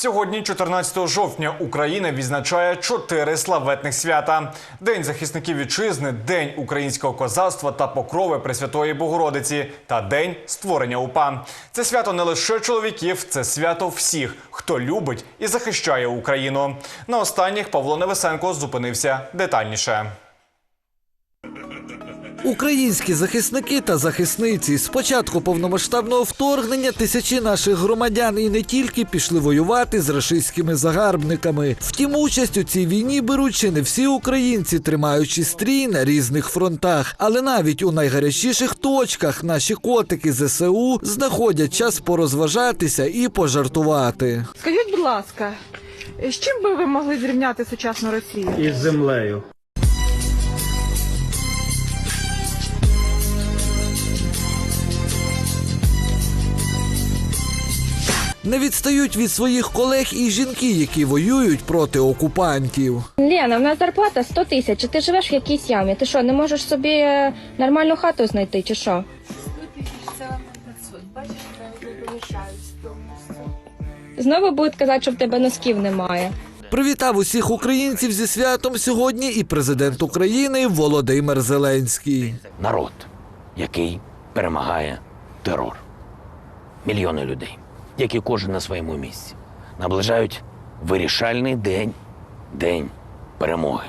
Сьогодні, 14 жовтня, Україна відзначає чотири славетних свята: День захисників вітчизни, День українського козацтва та покрови Пресвятої Богородиці та День створення УПА. Це свято не лише чоловіків, це свято всіх, хто любить і захищає Україну. На останніх Павло Невесенко зупинився детальніше. Українські захисники та захисниці з початку повномасштабного вторгнення тисячі наших громадян і не тільки пішли воювати з рашистськими загарбниками. Втім, участь у цій війні беруть ще не всі українці, тримаючи стрій на різних фронтах. Але навіть у найгарячіших точках наші котики ЗСУ знаходять час порозважатися і пожартувати. Скажіть, будь ласка, з чим би ви могли зрівняти сучасну Росію? із землею. Не відстають від своїх колег і жінки, які воюють проти окупантів. Лена, в нас зарплата 100 тисяч, ти живеш в якійсь ямі. Ти що, не можеш собі е, нормальну хату знайти, чи що? Знову будуть казати, що в тебе носків немає. Привітав усіх українців зі святом сьогодні і президент України Володимир Зеленський. народ, який перемагає терор. Мільйони людей, які кожен на своєму місці, наближають вирішальний день, день перемоги.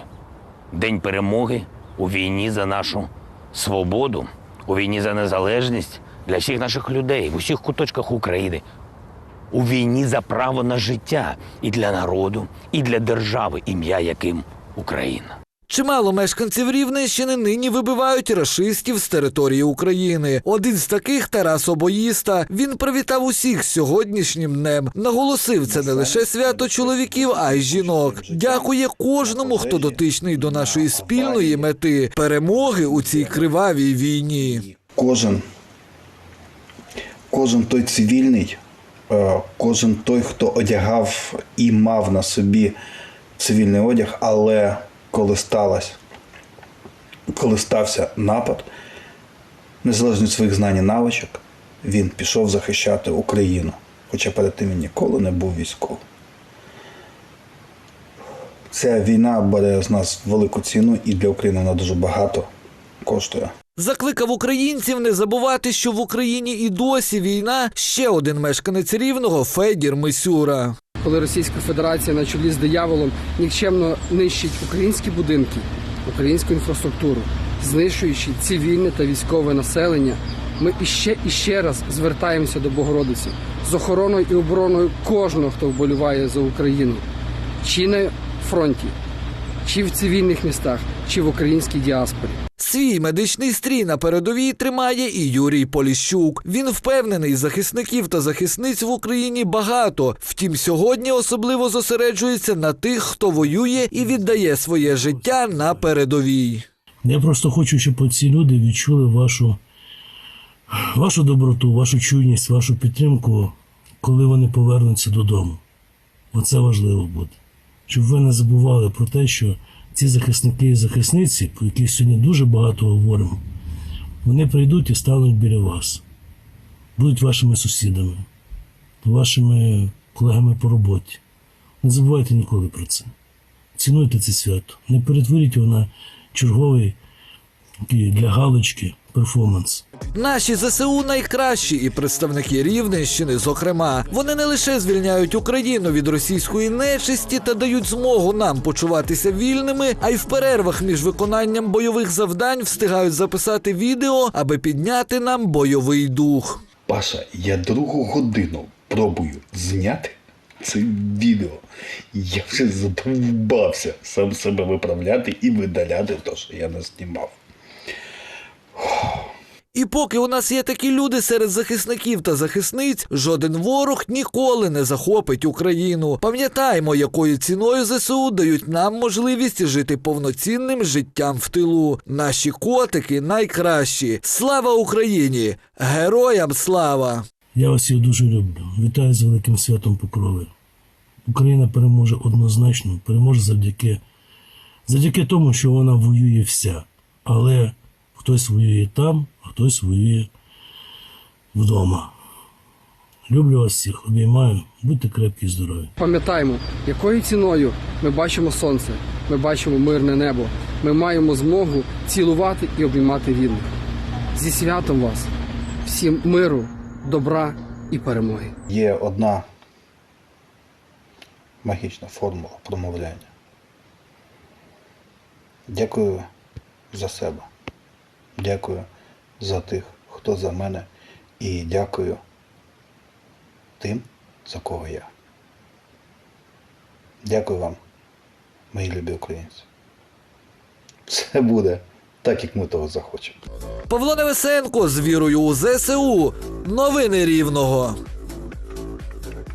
День перемоги у війні за нашу свободу, у війні за незалежність для всіх наших людей в усіх куточках України. У війні за право на життя і для народу, і для держави, ім'я яким Україна. Чимало мешканців Рівненщини нині вибивають рашистів з території України. Один з таких Тарас Обоїста. Він привітав усіх сьогоднішнім днем. Наголосив, це не лише свято чоловіків, а й жінок. Дякує кожному, хто дотичний до нашої спільної мети перемоги у цій кривавій війні. кожен, кожен той цивільний, е, кожен той, хто одягав і мав на собі цивільний одяг, але коли сталося, коли стався напад, незалежно від своїх знань і навичок, він пішов захищати Україну. Хоча перед тим він ніколи не був військовим. Ця війна бере з нас велику ціну і для України вона дуже багато коштує. Закликав українців не забувати, що в Україні і досі війна. Ще один мешканець рівного Федір Мисюра. Коли Російська Федерація на чолі з дияволом нікчемно нищить українські будинки, українську інфраструктуру, знищуючи цивільне та військове населення, ми іще і ще раз звертаємося до Богородиці з охороною і обороною кожного, хто вболіває за Україну, чи на фронті, чи в цивільних містах, чи в українській діаспорі. Свій медичний стрій на передовій тримає і Юрій Поліщук. Він впевнений, захисників та захисниць в Україні багато. Втім, сьогодні особливо зосереджується на тих, хто воює і віддає своє життя на передовій. Я просто хочу, щоб ці люди відчули вашу, вашу доброту, вашу чуйність, вашу підтримку, коли вони повернуться додому. Оце важливо буде. Щоб ви не забували про те, що ці захисники і захисниці, про яких сьогодні дуже багато говоримо, вони прийдуть і стануть біля вас, будуть вашими сусідами, вашими колегами по роботі. Не забувайте ніколи про це. Цінуйте це свято. Не перетворіть його на черговий для галочки перформанс. Наші ЗСУ найкращі і представники Рівненщини, зокрема, вони не лише звільняють Україну від російської нечисті та дають змогу нам почуватися вільними, а й в перервах між виконанням бойових завдань встигають записати відео, аби підняти нам бойовий дух. Паша, я другу годину пробую зняти це відео. Я вже задовбався сам себе виправляти і видаляти те, що я не знімав. І поки у нас є такі люди серед захисників та захисниць, жоден ворог ніколи не захопить Україну. Пам'ятаємо, якою ціною ЗСУ дають нам можливість жити повноцінним життям в тилу. Наші котики найкращі. Слава Україні! Героям слава! Я вас всіх дуже люблю. Вітаю з великим святом Покрови. Україна переможе однозначно, переможе завдяки, завдяки тому, що вона воює вся. Але хтось воює там, хтось воює вдома. Люблю вас всіх, обіймаю, будьте крепкі і здорові. Пам'ятаємо, якою ціною ми бачимо сонце, ми бачимо мирне небо. Ми маємо змогу цілувати і обіймати рідних. Зі святом вас, всім миру, добра і перемоги. Є одна магічна формула промовляння. Дякую за себе. Дякую за тих, хто за мене, і дякую тим, за кого я. Дякую вам, мої любі українці. Все буде так, як ми того захочемо. Павло Невесенко з вірою у ЗСУ. Новини Рівного.